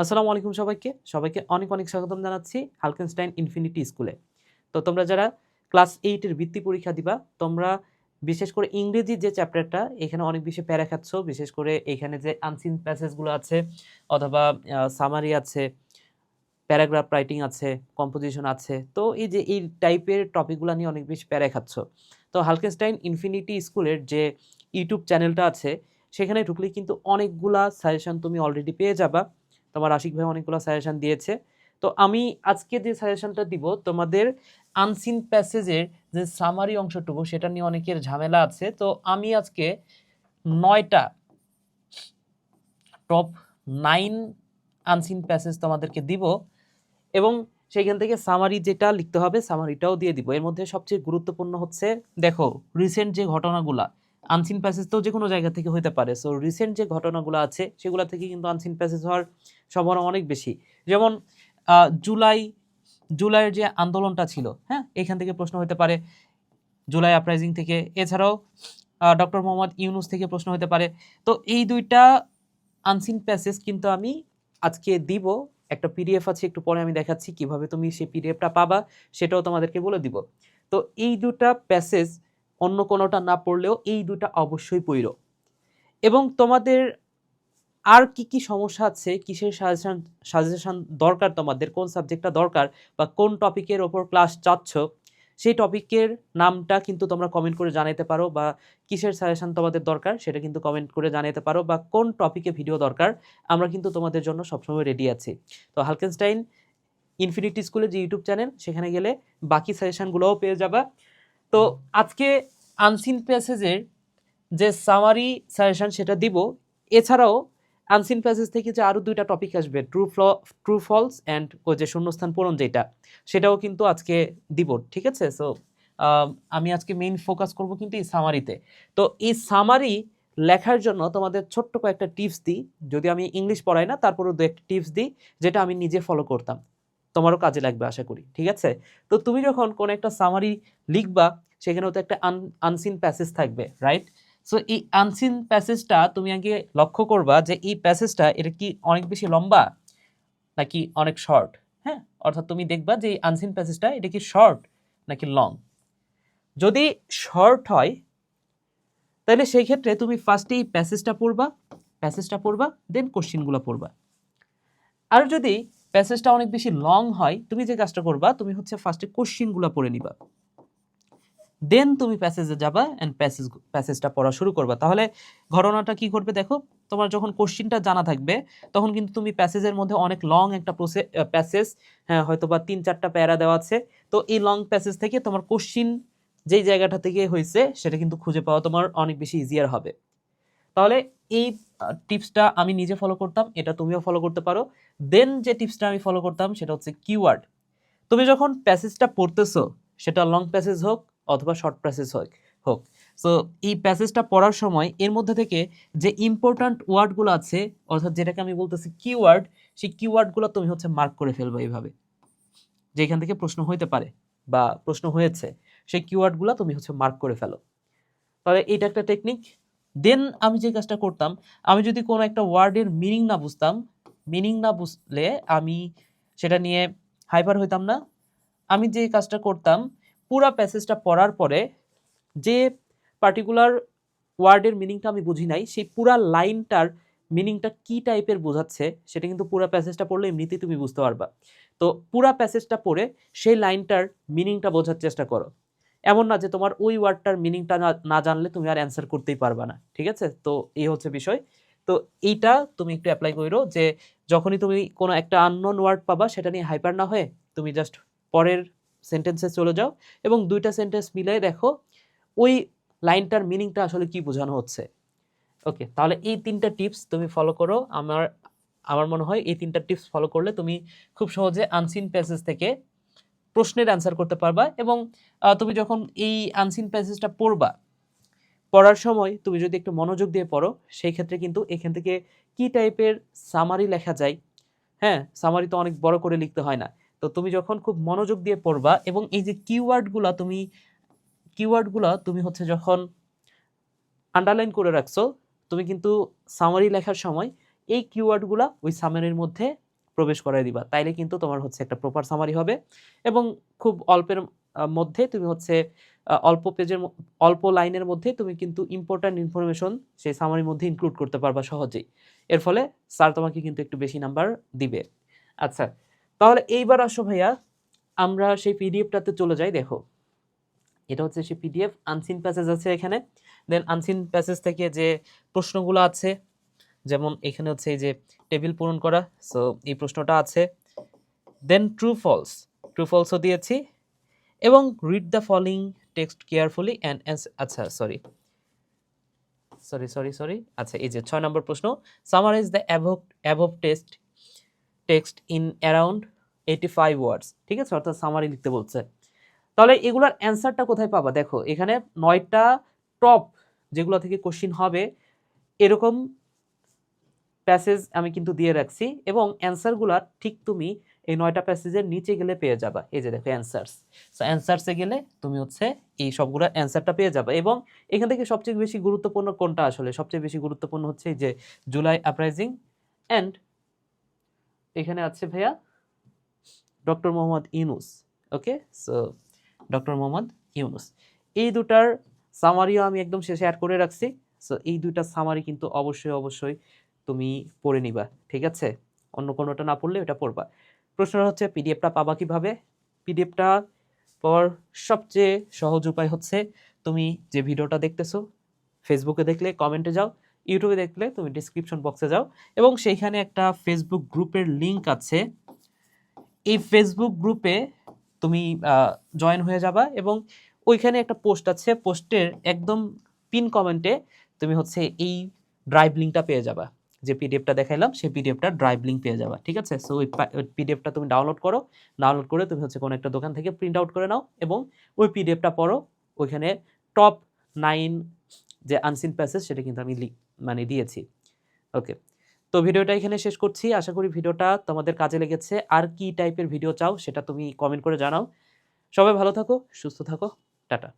আসসালামু আলাইকুম সবাইকে। সবাইকে অনেক অনেক স্বাগতম জানাচ্ছি হালকেনস্টাইন ইনফিনিটি স্কুলে তো তোমরা যারা ক্লাস এইটের বৃত্তি পরীক্ষা দিবা, তোমরা বিশেষ করে ইংরেজি যে চ্যাপ্টারটা এখানে অনেক বেশি প্যারা খাচ্ছ, বিশেষ করে এখানে যে আনসিন প্যাসেজগুলো আছে, অথবা সামারি আছে প্যারাগ্রাফ রাইটিং আছে কম্পোজিশন আছে, তো এই যে এই টাইপের টপিকগুলো নিয়ে অনেক বেশি প্যারা খাচ্ছ। তো হালকেনস্টাইন ইনফিনিটি স্কুলের যে ইউটিউব চ্যানেলটা আছে, সেখানে ঢুকলে কিন্তু অনেকগুলা সাজেশন তুমি অলরেডি পেয়ে যাবা। তোমার আশিক ভাই অনেকগুলো সাজেশন দিয়েছে। তো আমি আজকে যে সাজেশনটা দিব, তোমাদের আনসিন প্যাসেজের যে সামারি অংশটুকু, সেটা নিয়ে অনেকের ঝামেলা আছে। তো আমি আজকে নয়টা টপ নাইন আনসিন প্যাসেজ তোমাদেরকে দিব এবং সেইখান থেকে সামারি যেটা লিখতে হবে সামারিটাও দিয়ে দিব। এর মধ্যে সবচেয়ে গুরুত্বপূর্ণ হচ্ছে, দেখো রিসেন্ট যে ঘটনাগুলা আনসিন প্যাসেজ তো যে কোনো জায়গা থেকে হতে পারে। সো রিসেন্ট যে ঘটনাগুলো আছে, সেগুলো থেকে কিন্তু আনসিন প্যাসেজ হওয়ার সম্ভাবনা অনেক বেশি। যেমন জুলাই, জুলাইয়ের যে আন্দোলনটা ছিল হ্যাঁ এখান থেকে প্রশ্ন হতে পারে। জুলাই আপরাইজিং থেকে, এছাড়াও ডক্টর মোহাম্মদ ইউনুস থেকে প্রশ্ন হতে পারে। তো, এই দুইটা আনসিন প্যাসেজ কিন্তু আমি আজকে দিব। একটা পিডিএফ আছে, একটু পরে আমি দেখাচ্ছি কীভাবে তুমি সেই পিডিএফটা পাবা, সেটাও তোমাদেরকে বলে দিব। তো, এই দুটা প্যাসেজ অন্য কোনোটা না পড়লেও এই দুটা অবশ্যই পড়ো। এবং তোমাদের আর কি কি সমস্যা আছে, কিসের সাজেশন সাজেশন দরকার তোমাদের, কোন সাবজেক্টটা দরকার বা কোন টপিকের ওপর ক্লাস চাচ্ছ, সেই টপিকের নামটা কিন্তু তোমরা কমেন্ট করে জানাতে পারো বা কিসের সাজেশন তোমাদের দরকার সেটা কিন্তু কমেন্ট করে জানাতে পারো বা কোন টপিকে ভিডিও দরকার, আমরা কিন্তু তোমাদের জন্য সবসময় রেডি আছি। তো হালকেনস্টাইন ইনফিনিটি স্কুলের যে ইউটিউব চ্যানেল সেখানে গেলে বাকি সাজেশনগুলোও পেয়ে যাবা। তো আজকে আনসিন প্যাসেজের যে সামারি সাজেশন সেটা দিব। এছাড়াও আনসিন প্যাসেজ থেকে যে আরও দুইটা টপিক আসবে ট্রু ফ্ল ট্রু ফলস অ্যান্ড যে শূন্যস্থান পূরণ যেটা, সেটাও কিন্তু আজকে দিব, ঠিক আছে? সো আমি আজকে মেইন ফোকাস করব কিন্তু এই সামারিতে তো। এই সামারি লেখার জন্য তোমাদের ছোট্ট কয়েকটা টিপস দিই। যদি আমি ইংলিশ পড়াই না, তারপরেও দু একটা টিপস দিই, যেটা আমি নিজে ফলো করতাম। তোমারও কাজে লাগবে, আশা করি, ঠিক আছে? তো তুমি যখন কোনো একটা সামারি লিখবা সেখানেও তো একটা আনসিন প্যাসেজ থাকবে রাইট সো এই আনসিন প্যাসেজটা তুমি আগে লক্ষ্য করবা যে এই প্যাসেজটা এটা কি অনেক বেশি লম্বা নাকি অনেক শর্ট হ্যাঁ অর্থাৎ তুমি দেখবা যে এই আনসিন প্যাসেজটা এটা কি শর্ট নাকি লং যদি শর্ট হয়, তাহলে সেই ক্ষেত্রে তুমি ফার্স্টে এই প্যাসেজটা পড়বা প্যাসেজটা পড়বা দেন কোশ্চিনগুলো পড়বা। আর যদি প্যাসেজটা অনেক বেশি লং হয়, তুমি যে কাজটা করবা, তুমি হচ্ছে ফার্স্টে কোশ্চিনগুলো পড়ে নিবা। দেন তুমি প্যাসেজে যাবা অ্যান্ড প্যাসেজ প্যাসেজটা পড়া শুরু করবা। তাহলে ঘটনাটা কি করবে দেখো? তোমার যখন কোশ্চিনটা জানা থাকবে, তখন কিন্তু তুমি প্যাসেজের মধ্যে অনেক লং একটা প্যাসেজ হ্যাঁ হয়তো বা তিন চারটা প্যারা দেওয়া আছে। তো এই লং প্যাসেজ থেকে তোমার কোশ্চিন যেই জায়গাটা থেকে হয়েছে, সেটা কিন্তু খুঁজে পাওয়া তোমার অনেক বেশি ইজিয়ার হবে। তাহলে এই টিপসটা আমি নিজে ফলো করতাম, এটা তুমিও ফলো করতে পারো। দেন যে টিপসটা আমি ফলো করতাম, সেটা হচ্ছে কিওয়ার্ড তুমি যখন প্যাসেজটা পড়তেছো, সেটা লং প্যাসেজ হোক অথবা শর্ট প্যাসেজ হোক হোক। সো এই প্যাসেজটা পড়ার সময় এর মধ্যে থেকে যে ইম্পর্ট্যান্ট ওয়ার্ডগুলো আছে, অর্থাৎ যেটাকে আমি বলতেছি কিওয়ার্ড সেই কিওয়ার্ডগুলো তুমি হচ্ছে মার্ক করে ফেলব এইভাবে। যেখান থেকে প্রশ্ন হইতে পারে বা প্রশ্ন হয়েছে, সেই কিওয়ার্ডগুলো তুমি হচ্ছে মার্ক করে ফেলো। তাহলে এটা একটা টেকনিক দেন আমি যে কাজটা করতাম, আমি যদি কোনো একটা ওয়ার্ডের মিনিং না বুঝতাম মিনিং না বুঝলে আমি সেটা নিয়ে হাইপার হইতাম না। আমি যে কাজটা করতাম পুরা প্যাসেজটা পড়ার পরে যে পার্টিকুলার ওয়ার্ডের মিনিংটা আমি বুঝি নাই, সেই পুরা লাইনটার মিনিংটা কি টাইপের বোঝাচ্ছে, সেটা কিন্তু পুরা প্যাসেজটা পড়লে এমনিতেই তুমি বুঝতে পারবা। তো পুরা প্যাসেজটা পড়ে সেই লাইনটার মিনিংটা বোঝার চেষ্টা করো। এমন না যে তোমার ওই ওয়ার্ডটার মিনিংটা না জানলে তুমি আর অ্যান্সার করতেই পারবা না, ঠিক আছে? তো এই হচ্ছে বিষয়। তো এইটা তুমি একটু অ্যাপ্লাই করো যে যখনই তুমি কোনো একটা আননোন ওয়ার্ড পাবা, সেটা নিয়ে হাইপার না হয়ে তুমি জাস্ট পরের সেন্টেন্সে চলে যাও এবং দুইটা সেন্টেন্স মিলাই দেখো ওই লাইনটার মিনিংটা আসলে কি বোঝানো হচ্ছে। ওকে তাহলে এই তিনটা টিপস তুমি ফলো করো। আমার আমার মনে হয় এই তিনটা টিপস ফলো করলে তুমি খুব সহজে আনসিন প্যাসেজ থেকে প্রশ্নের অ্যান্সার করতে পারবা এবং তুমি যখন এই আনসিন প্যাসেজটা পড়বা, পড়ার সময় তুমি যদি একটু মনোযোগ দিয়ে পড়ো, সেই ক্ষেত্রে কিন্তু এখান থেকে কি টাইপের সামারি লেখা যায়। হ্যাঁ সামারি তো অনেক বড় করে লিখতে হয় না। তো তুমি যখন খুব মনোযোগ দিয়ে পড়বা এবং এই যে কিওয়ার্ডগুলো তুমি কিওয়ার্ডগুলো তুমি হচ্ছে যখন আন্ডারলাইন করে রাখছো, তুমি কিন্তু সামারি লেখার সময় এই কিওয়ার্ডগুলো ওই সামারির মধ্যে প্রবেশ করাই দিবা। তাইলে কিন্তু তোমার হচ্ছে একটা প্রপার সামারি হবে এবং খুব অল্পের মধ্যে তুমি হচ্ছে অল্প পেজের অল্প লাইনের মধ্যে তুমি কিন্তু ইম্পর্ট্যান্ট ইনফরমেশন সেই সামারির মধ্যে ইনক্লুড করতে পারবা সহজেই। এর ফলে স্যার তোমাকে কিন্তু একটু বেশি নাম্বার দিবে। আচ্ছা তাহলে এইবার আসো ভাইয়া, আমরা সেই পিডিএফটাতে চলে যাই, দেখো। এটা হচ্ছে সেই পিডিএফ আনসিন প্যাসেজ আছে এখানে। দেন আনসিন প্যাসেজ থেকে যে প্রশ্নগুলো আছে, যেমন এখানে হচ্ছে এই যে টেবিল পূরণ করা সো এই প্রশ্নটা আছে। দেন ট্রু ফলস ট্রু ফলসও দিয়েছি। এবং read the following text carefully and আচ্ছা সরি সরি সরি সরি আচ্ছা এই যে ছয় নম্বর প্রশ্ন। Summarise the above above test text in around eighty five words, ঠিক আছে? অর্থাৎ সামারি লিখতে বলছে। তাহলে এগুলার অ্যান্সারটা কোথায় পাবা? দেখো, এখানে নয়টা টপ যেগুলো থেকে কোশ্চিন হবে, এরকম প্যাসেজ আমি কিন্তু দিয়ে রাখছি এবং অ্যান্সারগুলার ঠিক তুমি এই নয়টা প্যাসেজের নিচে গেলে পেয়ে যাবা। এই যে দেখো, অ্যান্সার্স। সো অ্যান্সার্সে গেলে তুমি হচ্ছে এই সবগুলোর অ্যান্সারটা পেয়ে যাবে এবং এখান থেকে সবচেয়ে বেশি গুরুত্বপূর্ণ কোনটা আসলে? সবচেয়ে বেশি গুরুত্বপূর্ণ হচ্ছে যে জুলাই আপরাইজিং অ্যান্ড এখানে আছে ভাইয়া doctor Mohammad Yunus, okay? So doctor Mohammad Yunus. এই দুটার সামারিও আমি একদম শেষে অ্যাড করে রাখছি। সো এই দুইটা সামারি কিন্তু অবশ্যই অবশ্যই তুমি পড়ে নিবা, ঠিক আছে? অন্য কোনোটা না পড়লে এটা পড়বা। প্রশ্নটা হচ্ছে পিডিএফটা পাবা কীভাবে? পিডিএফটা পাওয়ার সবচেয়ে সহজ উপায় হচ্ছে, তুমি যে ভিডিওটা দেখতেছো ফেসবুকে দেখলে কমেন্টে যাও। ইউটিউবে দেখলে তুমি ডিসক্রিপশন বক্সে যাও এবং সেইখানে একটা ফেসবুক গ্রুপের লিংক আছে। এই ফেসবুক গ্রুপে তুমি জয়েন হয়ে যাবা এবং ওইখানে একটা পোস্ট আছে। পোস্টের একদম পিন কমেন্টে তুমি হচ্ছে এই ড্রাইভ লিঙ্কটা পেয়ে যাবা। যে পিডিএফটা দেখাইলাম, সেই পিডিএফটা ড্রাইভ লিঙ্ক পেয়ে যাবা, ঠিক আছে? সো ওই পিডিএফটা তুমি ডাউনলোড করো। ডাউনলোড করে তুমি হচ্ছে কোনো একটা দোকান থেকে প্রিন্ট আউট করে নাও এবং ওই পিডিএফটা পড়ো। ওইখানে টপ নাইন যে আনসিন প্যাসেজ সেটা কিন্তু আমি মানে দিয়েছি। ওকে তো ভিডিওটা এখানে শেষ করছি। আশা করি ভিডিওটা তোমাদের কাজে লেগেছে। আর কি টাইপের ভিডিও চাও সেটা তুমি কমেন্ট করে জানাও। সবাই ভালো থাকো, সুস্থ থাকো। টাটা।